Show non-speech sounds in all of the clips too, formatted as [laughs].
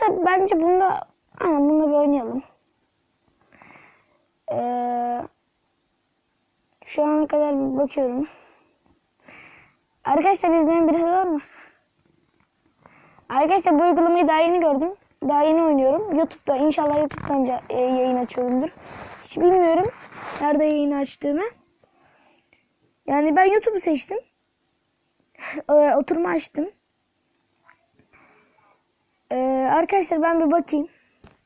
Neyse bence bunda aynen bunda bir oynayalım. Ee, şu ana kadar bakıyorum. Arkadaşlar izleyen birisi var mı? Arkadaşlar bu uygulamayı daha yeni gördüm. Daha yeni oynuyorum. YouTube'da inşallah YouTube'dan e, yayın açıyorumdur. Hiç bilmiyorum nerede yayın açtığımı. Yani ben YouTube'u seçtim. [laughs] Oturma açtım. Ee, arkadaşlar ben bir bakayım.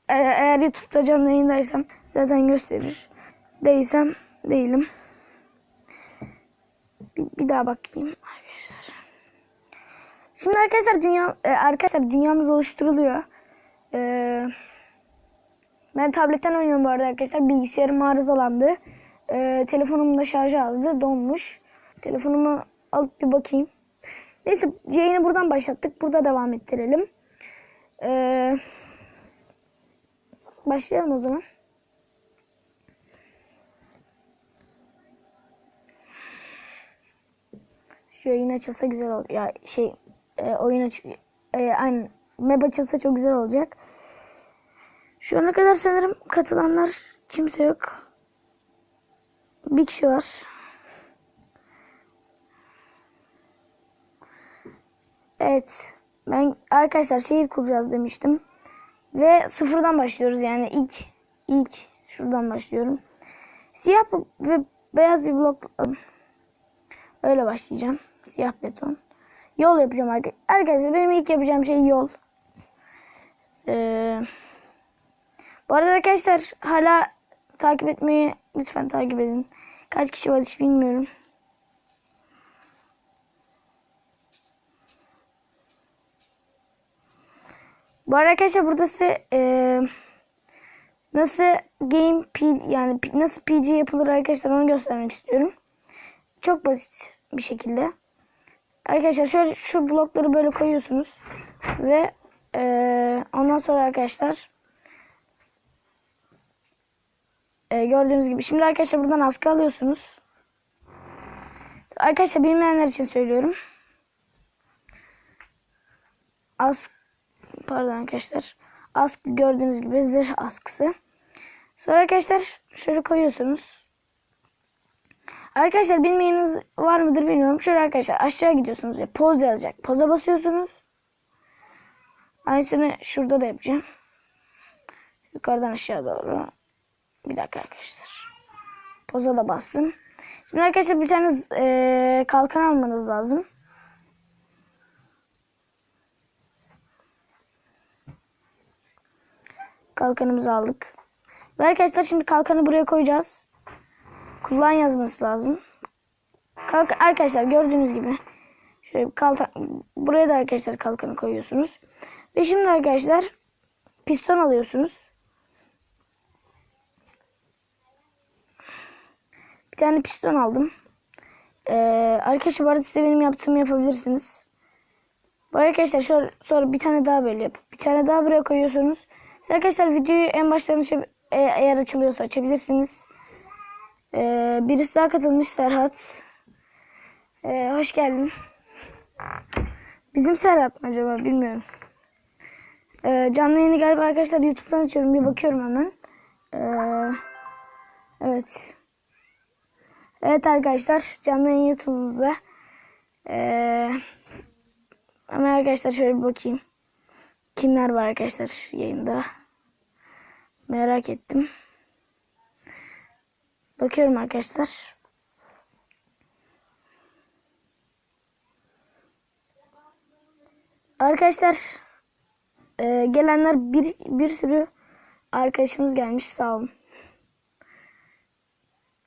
Ee, eğer YouTube'da canlı yayındaysam zaten gösterir. Değilsem değilim. Bir, bir daha bakayım arkadaşlar. Şimdi arkadaşlar dünya e, arkadaşlar dünyamız oluşturuluyor. Ee, ben tabletten oynuyorum bu arada arkadaşlar. Bilgisayarım arızalandı. Ee, telefonum da şarjı azdı. Donmuş. Telefonumu alıp bir bakayım. Neyse yayını buradan başlattık. Burada devam ettirelim. Ee, başlayalım o zaman. Şu yayın açılsa güzel olur. Ya şey e, oyun aç e, aynı map açılsa çok güzel olacak. Şu ana kadar sanırım katılanlar kimse yok. Bir kişi var. Evet. Ben arkadaşlar şehir kuracağız demiştim. Ve sıfırdan başlıyoruz yani ilk ilk şuradan başlıyorum. Siyah ve beyaz bir blok öyle başlayacağım. Siyah beton. Yol yapacağım arka- arkadaşlar. Benim ilk yapacağım şey yol. Ee, bu arada arkadaşlar hala takip etmeyi lütfen takip edin. Kaç kişi var hiç bilmiyorum. Bu arada arkadaşlar burada size e, nasıl game PG, yani nasıl PG yapılır arkadaşlar onu göstermek istiyorum. Çok basit bir şekilde. Arkadaşlar şöyle şu blokları böyle koyuyorsunuz ve e, ondan sonra arkadaşlar e, gördüğünüz gibi şimdi arkadaşlar buradan askı alıyorsunuz. Arkadaşlar bilmeyenler için söylüyorum. Ask pardon arkadaşlar. Askı gördüğünüz gibi zırh askısı. Sonra arkadaşlar şöyle koyuyorsunuz. Arkadaşlar bilmeyeniz var mıdır bilmiyorum. Şöyle arkadaşlar aşağı gidiyorsunuz. Ya, poz yazacak. Poza basıyorsunuz. Aynısını şurada da yapacağım. Yukarıdan aşağı doğru. Bir dakika arkadaşlar. Poza da bastım. Şimdi arkadaşlar bir tane eee, kalkan almanız lazım. Kalkanımızı aldık. Ve arkadaşlar şimdi kalkanı buraya koyacağız. Kullan yazması lazım. Kalk arkadaşlar gördüğünüz gibi şöyle kalkan buraya da arkadaşlar kalkanı koyuyorsunuz. Ve şimdi arkadaşlar piston alıyorsunuz. Bir tane piston aldım. Ee, arkadaşlar bu arada size benim yaptığımı yapabilirsiniz. Bu arkadaşlar şöyle, sonra bir tane daha böyle yapıp bir tane daha buraya koyuyorsunuz. Siz arkadaşlar videoyu en baştan açab- e- eğer açılıyorsa açabilirsiniz. Ee, birisi daha katılmış Serhat. Ee, hoş geldin. Bizim Serhat mı acaba bilmiyorum. Ee, canlı yayını galiba arkadaşlar YouTube'dan açıyorum. Bir bakıyorum hemen. Ee, evet. Evet arkadaşlar canlı yayın YouTube'umuza. Ee, ama arkadaşlar şöyle bir bakayım. Kimler var arkadaşlar yayında? Merak ettim. Bakıyorum arkadaşlar. Arkadaşlar e, gelenler bir bir sürü arkadaşımız gelmiş sağ olun.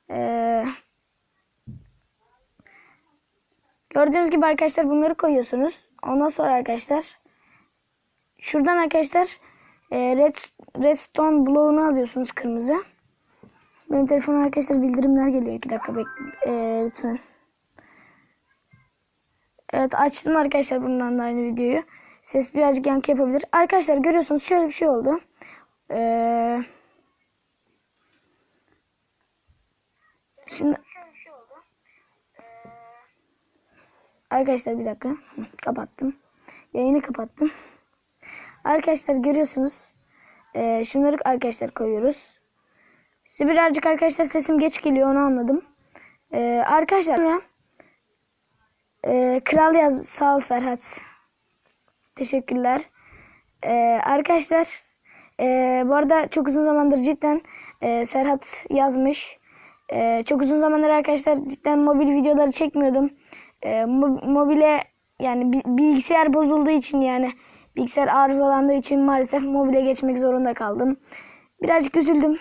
E, gördüğünüz gibi arkadaşlar bunları koyuyorsunuz. Ondan sonra arkadaşlar şuradan arkadaşlar e, red, redstone bloğunu alıyorsunuz kırmızı. Benim telefona arkadaşlar bildirimler geliyor. 2 dakika bek e, lütfen. Evet açtım arkadaşlar bundan da aynı videoyu. Ses birazcık yankı yapabilir. Arkadaşlar görüyorsunuz şöyle bir şey oldu. Ee, şimdi arkadaşlar bir dakika kapattım. Yayını kapattım. Arkadaşlar görüyorsunuz. Ee, şunları arkadaşlar koyuyoruz. Size birazcık arkadaşlar sesim geç geliyor onu anladım. Ee, arkadaşlar e, kral yaz sağ ol Serhat. Teşekkürler. Ee, arkadaşlar e, bu arada çok uzun zamandır cidden e, Serhat yazmış. E, çok uzun zamandır arkadaşlar cidden mobil videoları çekmiyordum. E, mo- mobile yani bi- bilgisayar bozulduğu için yani bilgisayar arızalandığı için maalesef mobile geçmek zorunda kaldım. Birazcık üzüldüm.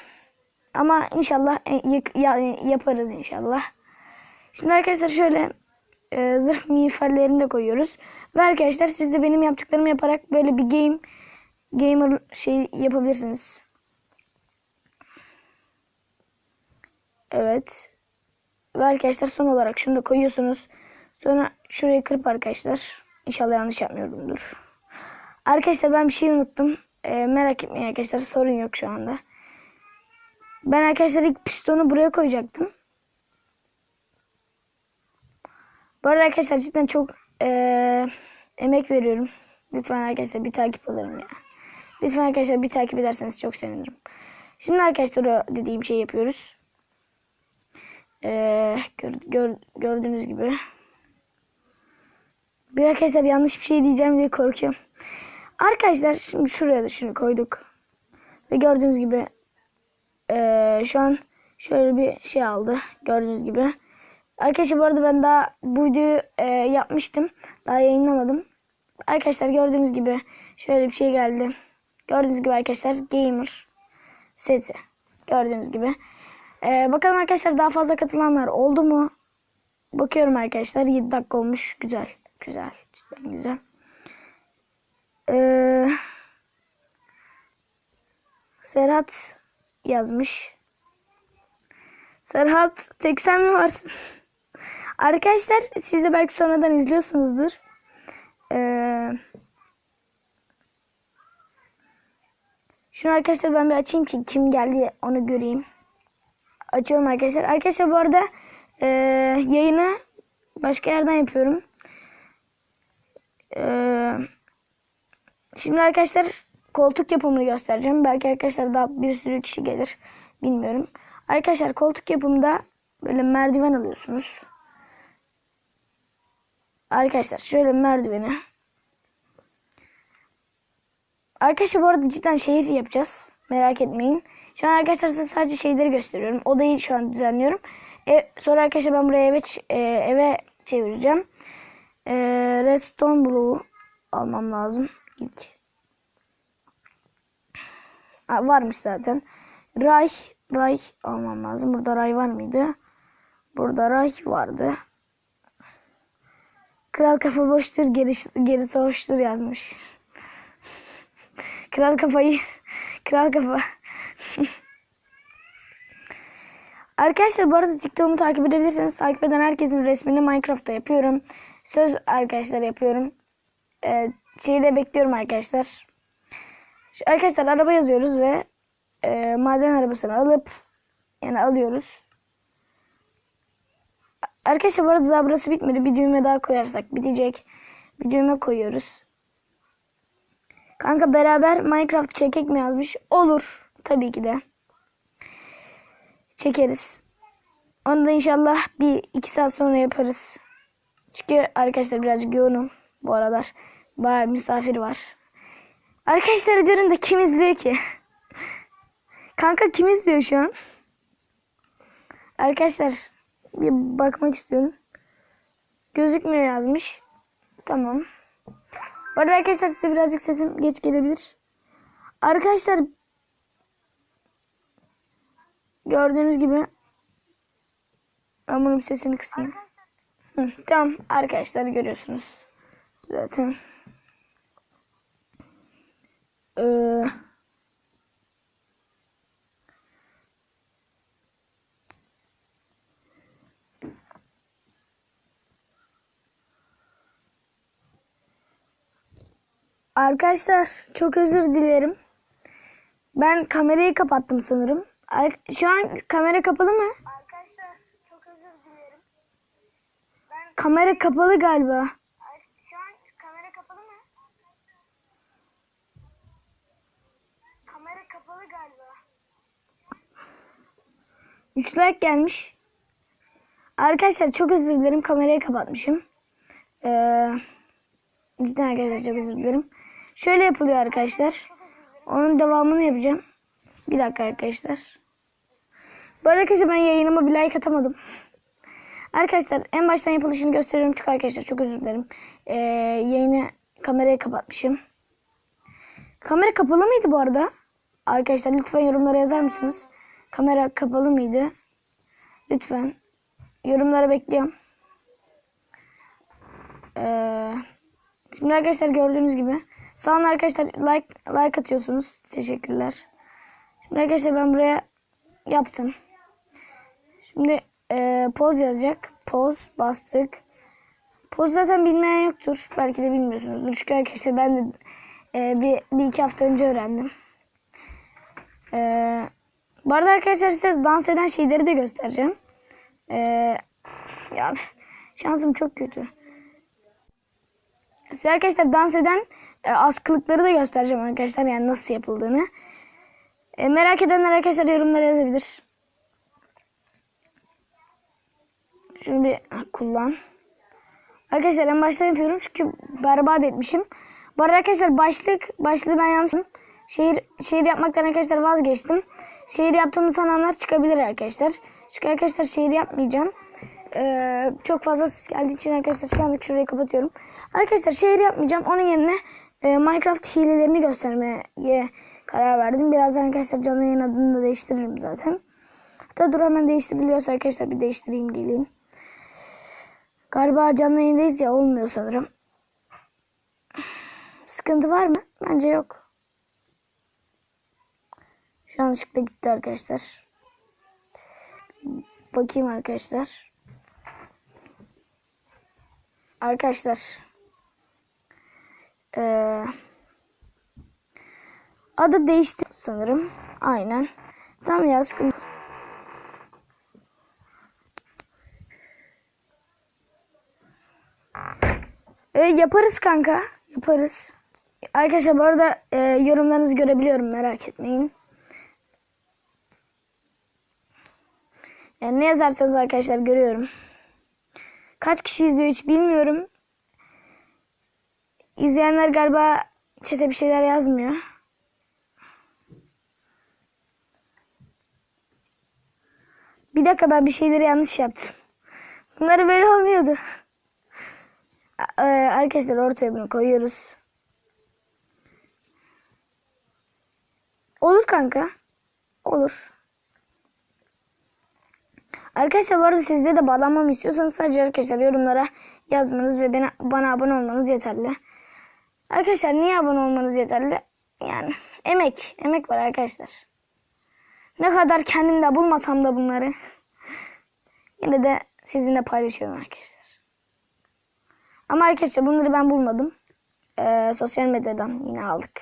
Ama inşallah e, yaparız inşallah. Şimdi arkadaşlar şöyle e, zırh miğferlerini de koyuyoruz. Ve arkadaşlar siz de benim yaptıklarımı yaparak böyle bir game gamer şey yapabilirsiniz. Evet. Ve arkadaşlar son olarak şunu da koyuyorsunuz. Sonra şurayı kırıp arkadaşlar. İnşallah yanlış yapmıyorumdur. Arkadaşlar ben bir şey unuttum. E, merak etmeyin arkadaşlar sorun yok şu anda. Ben arkadaşlar ilk pistonu buraya koyacaktım. Bu arada arkadaşlar cidden çok eee, emek veriyorum. Lütfen arkadaşlar bir takip alırım ya. Lütfen arkadaşlar bir takip ederseniz çok sevinirim. Şimdi arkadaşlar o dediğim şeyi yapıyoruz. Eee, gör, gör- gördüğünüz gibi. Bir arkadaşlar yanlış bir şey diyeceğim diye korkuyorum. Arkadaşlar şimdi şuraya da şunu koyduk. Ve gördüğünüz gibi eee, şu an şöyle bir şey aldı. Gördüğünüz gibi. Arkadaşlar bu arada ben daha bu videoyu e, yapmıştım. Daha yayınlamadım. Arkadaşlar gördüğünüz gibi şöyle bir şey geldi. Gördüğünüz gibi arkadaşlar gamer seti. Gördüğünüz gibi. E, bakalım arkadaşlar daha fazla katılanlar oldu mu? Bakıyorum arkadaşlar 7 dakika olmuş. Güzel. Güzel. Cidden güzel. E, Serhat yazmış. Serhat tek sen mi varsın? Arkadaşlar siz de belki sonradan izliyorsunuzdur. Ee, şunu arkadaşlar ben bir açayım ki kim geldi onu göreyim. Açıyorum arkadaşlar. Arkadaşlar bu arada e, yayını başka yerden yapıyorum. Ee, şimdi arkadaşlar koltuk yapımını göstereceğim. Belki arkadaşlar daha bir sürü kişi gelir. Bilmiyorum. Arkadaşlar koltuk yapımında böyle merdiven alıyorsunuz. Arkadaşlar şöyle merdiveni. Arkadaşlar bu arada cidden şehir yapacağız. Merak etmeyin. Şu an arkadaşlar size sadece şeyleri gösteriyorum. Odayı şu an düzenliyorum. E, sonra arkadaşlar ben buraya eve, e, eve çevireceğim. E, redstone bloğu almam lazım ilk. Ha, varmış zaten. Ray, ray almam lazım. Burada ray var mıydı? Burada ray vardı. Kral kafa boştur, gerisi, gerisi hoştur yazmış. Kral kafayı, kral kafa. arkadaşlar bu arada TikTok'umu takip edebilirsiniz. Takip eden herkesin resmini Minecraft'ta yapıyorum. Söz arkadaşlar yapıyorum. Ee, şeyi de bekliyorum arkadaşlar. Arkadaşlar araba yazıyoruz ve e, maden arabasını alıp yani alıyoruz. Arkadaşlar bu arada daha burası bitmedi. Bir düğme daha koyarsak bitecek. Bir düğme koyuyoruz. Kanka beraber Minecraft çekek mi yazmış? Olur. Tabii ki de. Çekeriz. Onu da inşallah bir iki saat sonra yaparız. Çünkü arkadaşlar birazcık yoğunum bu aralar. Bayağı misafir var. Arkadaşlar diyorum da kim izliyor ki? Kanka kim izliyor şu an? Arkadaşlar bir bakmak istiyorum. Gözükmüyor yazmış. Tamam. Bu arada arkadaşlar size birazcık sesim geç gelebilir. Arkadaşlar gördüğünüz gibi ben bunun sesini kısayım. Hı, tamam arkadaşlar görüyorsunuz. Zaten. Ee, Arkadaşlar çok özür dilerim. Ben kamerayı kapattım sanırım. Şu an kamera kapalı mı? Arkadaşlar çok özür dilerim. Kamera kapalı galiba. Ay, Şu an kamera kapalı mı? galiba. 3 like gelmiş. Arkadaşlar çok özür dilerim. Kamerayı kapatmışım. Ee, cidden arkadaşlar çok özür dilerim. Şöyle yapılıyor arkadaşlar. Onun devamını yapacağım. Bir dakika arkadaşlar. Bu arada arkadaşlar ben yayınıma bir like atamadım. Arkadaşlar en baştan yapılışını gösteriyorum çünkü arkadaşlar çok özür dilerim. Ee, yayını kamerayı kapatmışım. Kamera kapalı mıydı bu arada? Arkadaşlar lütfen yorumlara yazar mısınız? Kamera kapalı mıydı? Lütfen. Yorumlara bekliyorum. Ee, şimdi arkadaşlar gördüğünüz gibi. Sağ olun arkadaşlar like, like atıyorsunuz. Teşekkürler. Şimdi arkadaşlar ben buraya yaptım. Şimdi e, poz yazacak. Poz bastık. Poz zaten bilmeyen yoktur. Belki de bilmiyorsunuzdur. Çünkü arkadaşlar ben de e, bir, bir iki hafta önce öğrendim. Ee, bu arada arkadaşlar size dans eden şeyleri de göstereceğim. Ee, ya şansım çok kötü. Size arkadaşlar dans eden e, askılıkları da göstereceğim arkadaşlar. Yani nasıl yapıldığını. E, merak edenler arkadaşlar yorumlara yazabilir. Şunu bir kullan. Arkadaşlar en baştan yapıyorum çünkü berbat etmişim. Bu arada arkadaşlar başlık, başlığı ben yanlışım. Şehir, şehir yapmaktan arkadaşlar vazgeçtim. Şehir yaptığımı sananlar çıkabilir arkadaşlar. Çünkü arkadaşlar şehir yapmayacağım. Ee, çok fazla ses geldiği için arkadaşlar şu anda şurayı kapatıyorum. Arkadaşlar şehir yapmayacağım. Onun yerine e, Minecraft hilelerini göstermeye karar verdim. Birazdan arkadaşlar canlı yayın adını da değiştiririm zaten. Hatta dur hemen değiştiriliyorsa arkadaşlar bir değiştireyim geleyim. Galiba canlı yayındayız ya olmuyor sanırım. Sıkıntı var mı? Bence yok. Şu gitti arkadaşlar. Bakayım arkadaşlar. Arkadaşlar. Ee, adı değişti sanırım. Aynen. Tam ya sıkıntı. Ee, yaparız kanka. Yaparız. Arkadaşlar bu arada e, yorumlarınızı görebiliyorum merak etmeyin. Yani ne yazarsanız arkadaşlar görüyorum. Kaç kişi izliyor hiç bilmiyorum. İzleyenler galiba çete bir şeyler yazmıyor. Bir dakika ben bir şeyleri yanlış yaptım. Bunları böyle olmuyordu. Ee, arkadaşlar ortaya bunu koyuyoruz. Olur kanka. Olur. Arkadaşlar bu arada sizde de bağlanmamı istiyorsanız sadece arkadaşlar yorumlara yazmanız ve bana, bana abone olmanız yeterli. Arkadaşlar niye abone olmanız yeterli? Yani emek. Emek var arkadaşlar. Ne kadar kendimde bulmasam da bunları yine de sizinle paylaşıyorum arkadaşlar. Ama arkadaşlar bunları ben bulmadım. Ee, sosyal medyadan yine aldık.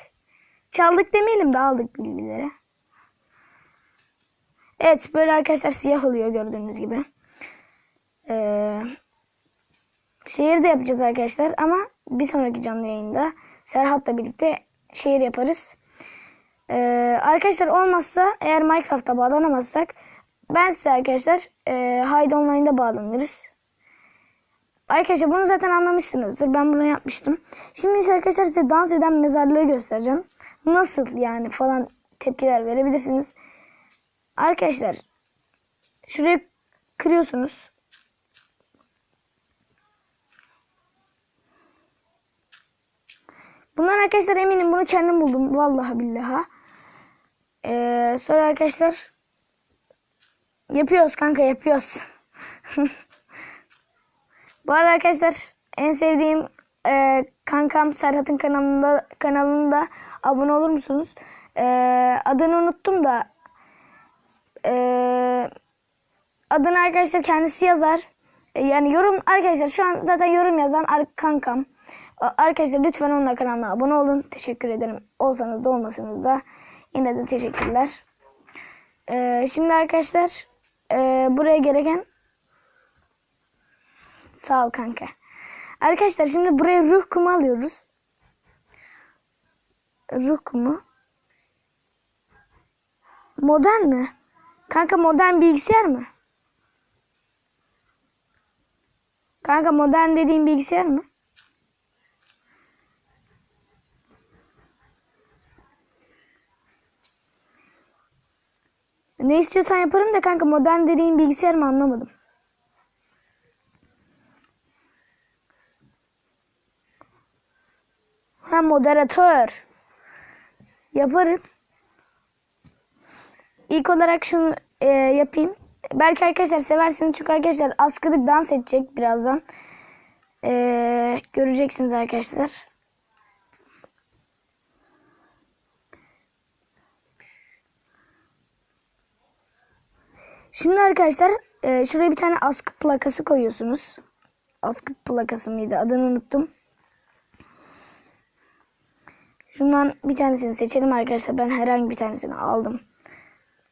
Çaldık demeyelim de aldık bilgileri. Evet böyle arkadaşlar siyah oluyor gördüğünüz gibi. Ee, şehir de yapacağız arkadaşlar ama bir sonraki canlı yayında Serhat'la birlikte şehir yaparız. Ee, arkadaşlar olmazsa eğer Minecraft'a bağlanamazsak ben size arkadaşlar e, Haydi Online'da bağlanırız. Arkadaşlar bunu zaten anlamışsınızdır. Ben bunu yapmıştım. Şimdi ise arkadaşlar size dans eden mezarlığı göstereceğim. Nasıl yani falan tepkiler verebilirsiniz. Arkadaşlar şurayı kırıyorsunuz. Bunlar arkadaşlar eminim bunu kendim buldum. Vallahi billahi. Ee, sonra arkadaşlar yapıyoruz kanka yapıyoruz. [laughs] Bu arada arkadaşlar en sevdiğim e, kankam Serhat'ın kanalında kanalında abone olur musunuz? E, adını unuttum da e, adını arkadaşlar kendisi yazar. E, yani yorum arkadaşlar şu an zaten yorum yazan kankam. Arkadaşlar lütfen onun kanalına abone olun. Teşekkür ederim. Olsanız da olmasanız da yine de teşekkürler. E, şimdi arkadaşlar e, buraya gereken Sağ ol kanka. Arkadaşlar şimdi buraya ruh kumu alıyoruz. Ruh kumu. Modern mi? Kanka modern bilgisayar mı? Kanka modern dediğin bilgisayar mı? Ne istiyorsan yaparım da kanka modern dediğin bilgisayar mı anlamadım. Ha moderatör. Yaparım. İlk olarak şunu e, yapayım. Belki arkadaşlar seversiniz çünkü arkadaşlar askılık dans edecek birazdan. E, göreceksiniz arkadaşlar. Şimdi arkadaşlar e, şuraya bir tane askı plakası koyuyorsunuz. Askı plakası mıydı? Adını unuttum. Şundan bir tanesini seçelim arkadaşlar. Ben herhangi bir tanesini aldım.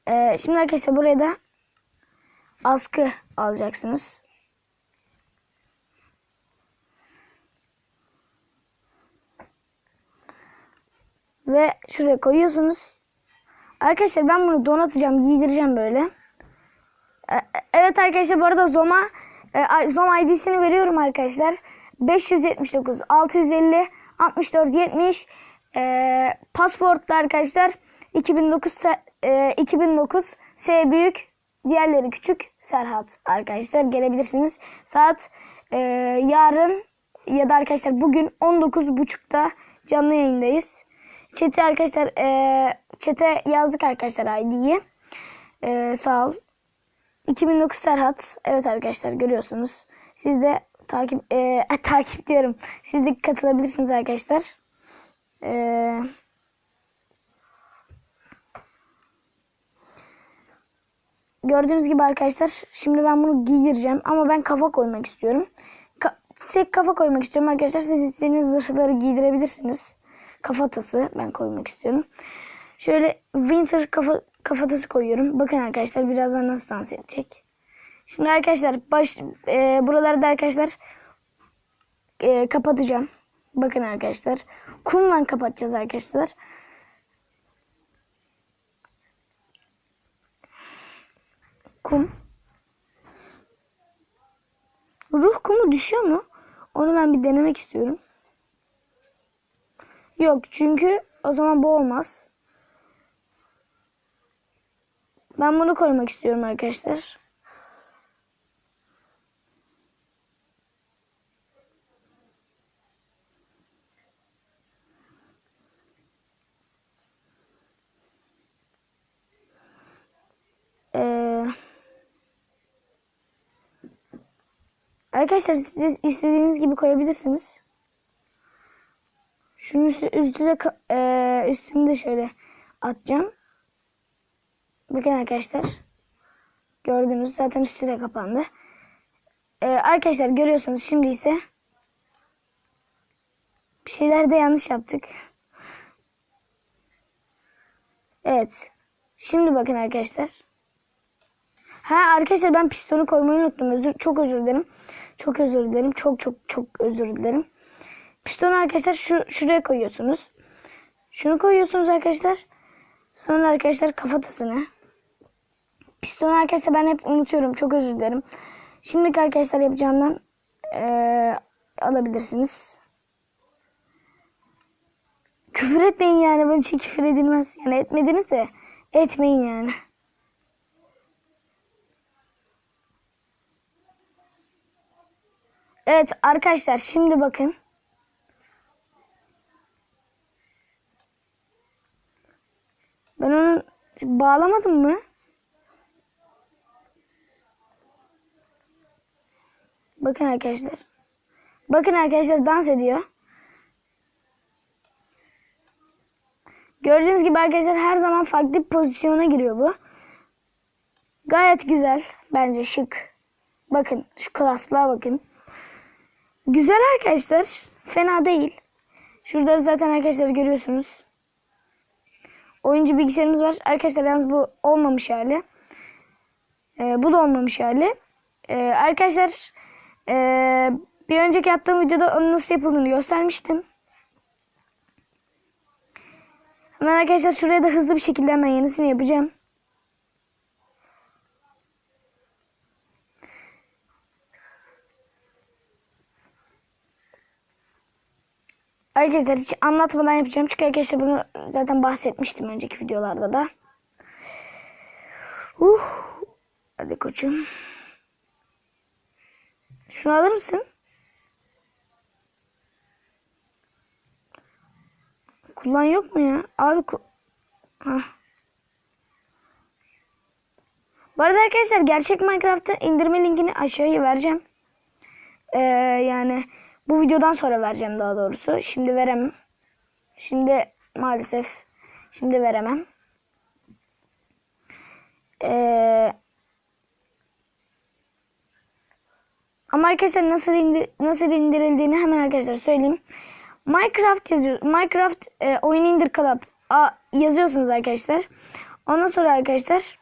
Ee, şimdi arkadaşlar buraya da askı alacaksınız. Ve şuraya koyuyorsunuz. Arkadaşlar ben bunu donatacağım, giydireceğim böyle. Ee, Evet arkadaşlar bu arada Zoma e, Zoma ID'sini veriyorum arkadaşlar. 579 650 64 70 e, pasportlu arkadaşlar 2009 Se- e, 2009 S büyük diğerleri küçük Serhat arkadaşlar gelebilirsiniz. Saat e, yarın ya da arkadaşlar bugün 19.30'da canlı yayındayız. Çete arkadaşlar e, çete yazdık arkadaşlar ID'yi. E, sağ ol. 2009 Serhat. Evet arkadaşlar görüyorsunuz. Siz de takip e, [laughs] takip diyorum. Siz de katılabilirsiniz arkadaşlar. E, gördüğünüz gibi arkadaşlar şimdi ben bunu giydireceğim ama ben kafa koymak istiyorum. Ka size kafa koymak istiyorum arkadaşlar. Siz istediğiniz zırhları giydirebilirsiniz. Kafatası ben koymak istiyorum. Şöyle winter kafa kafatası koyuyorum. Bakın arkadaşlar birazdan nasıl dans edecek. Şimdi arkadaşlar baş e, buraları da arkadaşlar e, kapatacağım. Bakın arkadaşlar. Kumla kapatacağız arkadaşlar. Kum. Ruh kumu düşüyor mu? Onu ben bir denemek istiyorum. Yok çünkü o zaman bu olmaz. Ben bunu koymak istiyorum arkadaşlar. Arkadaşlar siz istediğiniz gibi koyabilirsiniz. Şunun üstü, üstü de, ka- ee, üstünü de şöyle atacağım. Bakın arkadaşlar. Gördünüz zaten üstü de kapandı. Ee, arkadaşlar görüyorsunuz şimdi ise bir şeyler de yanlış yaptık. Evet. Şimdi bakın arkadaşlar. Ha arkadaşlar ben pistonu koymayı unuttum. Özür, çok özür dilerim. Çok özür dilerim. Çok çok çok özür dilerim. Pistonu arkadaşlar şu şuraya koyuyorsunuz. Şunu koyuyorsunuz arkadaşlar. Sonra arkadaşlar kafatasını. Pistonu arkadaşlar ben hep unutuyorum. Çok özür dilerim. Şimdiki arkadaşlar yapacağımdan eee, alabilirsiniz. Küfür etmeyin yani. Böyle şey küfür edilmez. Yani etmediniz de etmeyin yani. Evet arkadaşlar şimdi bakın. Ben onu bağlamadım mı? Bakın arkadaşlar. Bakın arkadaşlar dans ediyor. Gördüğünüz gibi arkadaşlar her zaman farklı bir pozisyona giriyor bu. Gayet güzel. Bence şık. Bakın şu klaslığa bakın. Güzel arkadaşlar. Fena değil. Şurada zaten arkadaşlar görüyorsunuz. Oyuncu bilgisayarımız var. Arkadaşlar yalnız bu olmamış hali. Ee, bu da olmamış hali. Ee, arkadaşlar ee, bir önceki attığım videoda onun nasıl yapıldığını göstermiştim. Hemen arkadaşlar şuraya da hızlı bir şekilde hemen yenisini yapacağım. Arkadaşlar hiç anlatmadan yapacağım. Çünkü arkadaşlar bunu zaten bahsetmiştim önceki videolarda da. Uh. Hadi koçum. Şunu alır mısın? Kullan yok mu ya? Abi ku- Hah. Bu arada arkadaşlar gerçek Minecraft'ı indirme linkini aşağıya vereceğim. Ee, yani bu videodan sonra vereceğim daha doğrusu. Şimdi veremem. Şimdi maalesef şimdi veremem. Ee, ama arkadaşlar nasıl indir nasıl indirildiğini hemen arkadaşlar söyleyeyim. Minecraft yazıyor. Minecraft e, oyun indir club yazıyorsunuz arkadaşlar. Ondan sonra arkadaşlar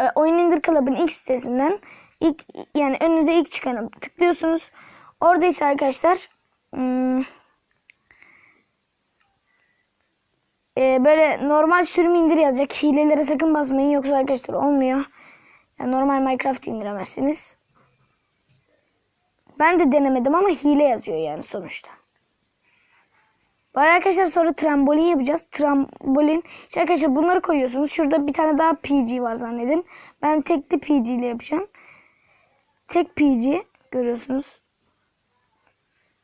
e, oyun indir club'ın ilk sitesinden ilk yani önünüze ilk çıkanı tıklıyorsunuz. Orada ise arkadaşlar hmm, e, böyle normal sürüm indir yazacak. Hilelere sakın basmayın yoksa arkadaşlar olmuyor. Yani normal Minecraft indiremezsiniz. Ben de denemedim ama hile yazıyor yani sonuçta. Var arkadaşlar sonra trambolin yapacağız. Trambolin. İşte arkadaşlar bunları koyuyorsunuz. Şurada bir tane daha PG var zannedin. Ben tekli PG ile yapacağım. Tek PG görüyorsunuz.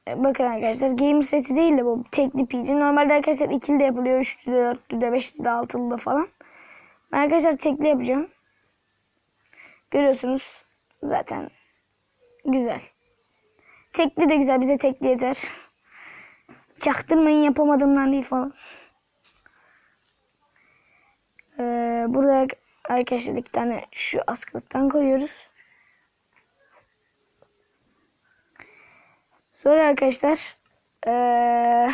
E, Bakın arkadaşlar game seti değil de bu tekli PG. Normalde arkadaşlar ikili de yapılıyor. Üçlü de, dörtlü de, beşli de, altılı da falan. Arkadaşlar tekli yapacağım. Görüyorsunuz. Zaten güzel. Tekli de güzel. Bize tekli yeter. Çaktırmayın yapamadığımdan değil falan. Ee, burada arkadaşlar iki tane şu askılıktan koyuyoruz. Sonra arkadaşlar ee,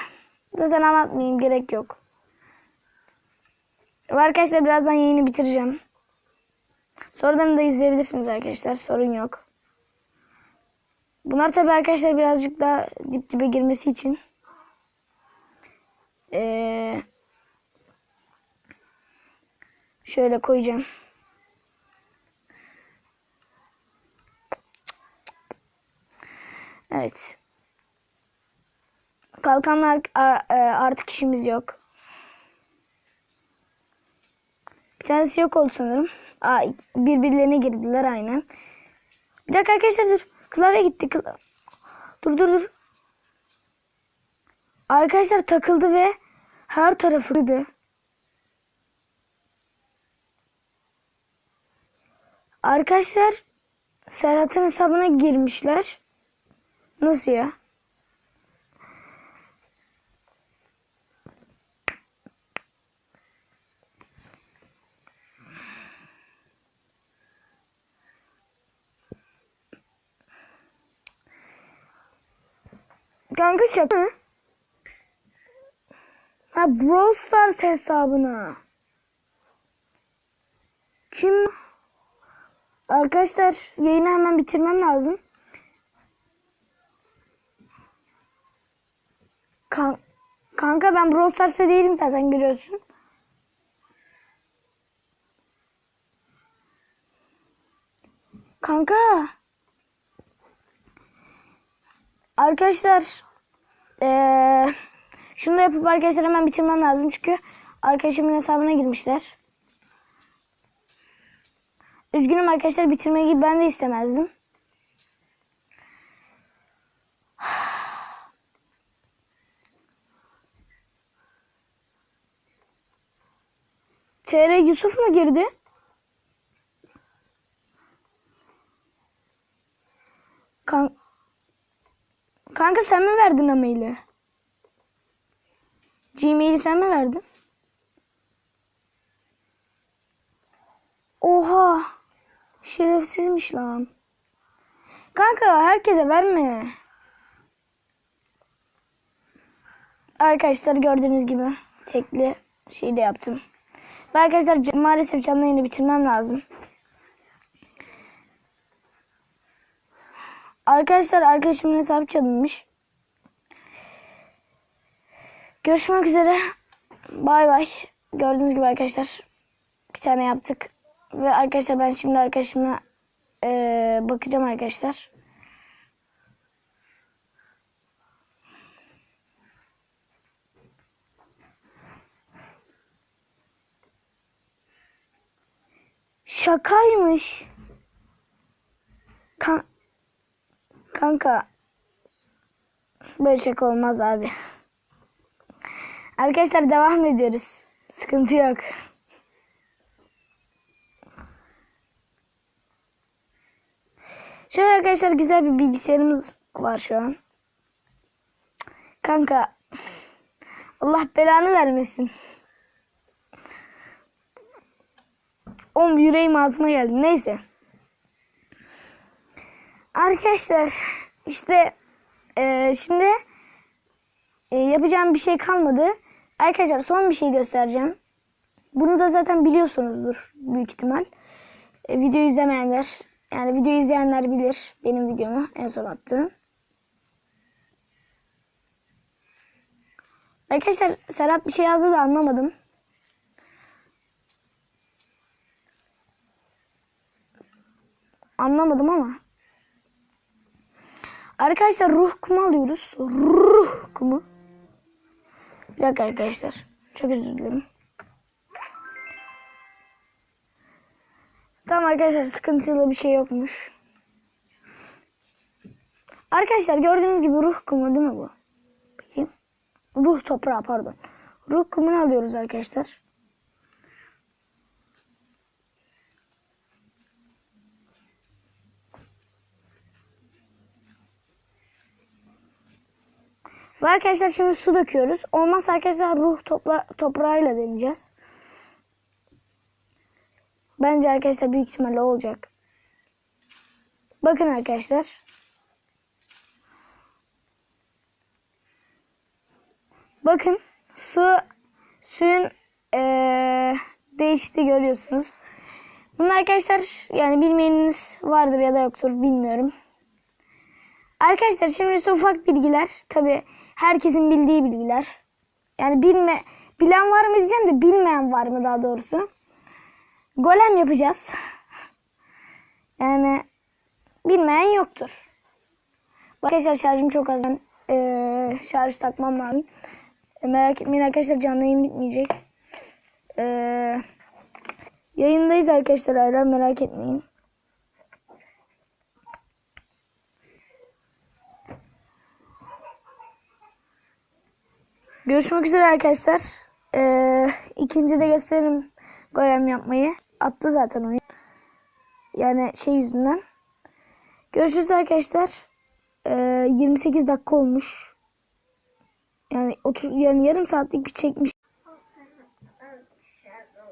zaten anlatmayayım gerek yok. Arkadaşlar birazdan yayını bitireceğim. Sonradan da izleyebilirsiniz arkadaşlar. Sorun yok. Bunlar tabi arkadaşlar birazcık daha dip dibe girmesi için ee, şöyle koyacağım. Evet. Kalkanlar ar- e, artık işimiz yok. Bir tanesi yok oldu sanırım. Aa, birbirlerine girdiler aynen. Bir dakika arkadaşlar dur. Klavye gitti. Dur dur dur. Arkadaşlar takıldı ve her tarafı kırdı. Arkadaşlar Serhat'ın hesabına girmişler. Nasıl ya? Kanka şaka mı? Ha Brawl Stars hesabına. Kim? Arkadaşlar yayını hemen bitirmem lazım. Kan Kanka ben Brawl Stars'ta değilim zaten görüyorsun. Kanka. Arkadaşlar. Eee şunu da yapıp arkadaşlar hemen bitirmem lazım çünkü arkadaşımın hesabına girmişler. Üzgünüm arkadaşlar bitirmeyi ben de istemezdim. [sighs] TR Yusuf mu girdi? Kan Kanka sen mi verdin maili? Gmail'i sen mi verdin? Oha! Şerefsizmiş lan. Kanka herkese verme. Arkadaşlar gördüğünüz gibi tekli şey de yaptım. Ve arkadaşlar maalesef canlı yayını bitirmem lazım. Arkadaşlar arkadaşımın hesabı çalınmış. Görüşmek üzere. Bay bay. Gördüğünüz gibi arkadaşlar bir tane yaptık. Ve arkadaşlar ben şimdi arkadaşıma e, bakacağım arkadaşlar. Şakaymış. Kan Kanka. Böyle şaka olmaz abi. Arkadaşlar devam ediyoruz. Sıkıntı yok. Şöyle arkadaşlar güzel bir bilgisayarımız var şu an. Kanka Allah belanı vermesin. Oğlum yüreğim ağzıma geldi. Neyse. Arkadaşlar işte eee, şimdi eee, yapacağım bir şey kalmadı. Arkadaşlar son bir şey göstereceğim. Bunu da zaten biliyorsunuzdur büyük ihtimal. E, video izlemeyenler yani video izleyenler bilir benim videomu en son attığım. Arkadaşlar Serhat bir şey yazdı da anlamadım. Anlamadım ama. Arkadaşlar ruh kumu alıyoruz. Ruh kumu. Bir dakika arkadaşlar. Çok özür dilerim. Tamam arkadaşlar sıkıntılı bir şey yokmuş. Arkadaşlar gördüğünüz gibi ruh kumu değil mi bu? Bakayım. Ruh toprağı pardon. Ruh kumunu alıyoruz arkadaşlar. Ve arkadaşlar şimdi su döküyoruz. Olmazsa arkadaşlar ruh topla, toprağıyla deneyeceğiz. Bence arkadaşlar büyük ihtimalle olacak. Bakın arkadaşlar. Bakın su suyun eee değişti görüyorsunuz. Bunu arkadaşlar yani bilmeyeniniz vardır ya da yoktur bilmiyorum. Arkadaşlar şimdi ufak bilgiler. Tabi herkesin bildiği bilgiler. Yani bilme bilen var mı diyeceğim de bilmeyen var mı daha doğrusu. Golem yapacağız. Yani bilmeyen yoktur. Arkadaşlar şarjım çok az. Ben, eee, şarj takmam lazım. E, merak etmeyin arkadaşlar canlı yayın bitmeyecek. Eee, yayındayız arkadaşlar hala merak etmeyin. Görüşmek üzere arkadaşlar. Ee, ikinci de gösteririm golem yapmayı. Attı zaten oyun. Yani şey yüzünden. Görüşürüz arkadaşlar. Ee, 28 dakika olmuş. Yani 30 yani yarım saatlik bir çekmiş.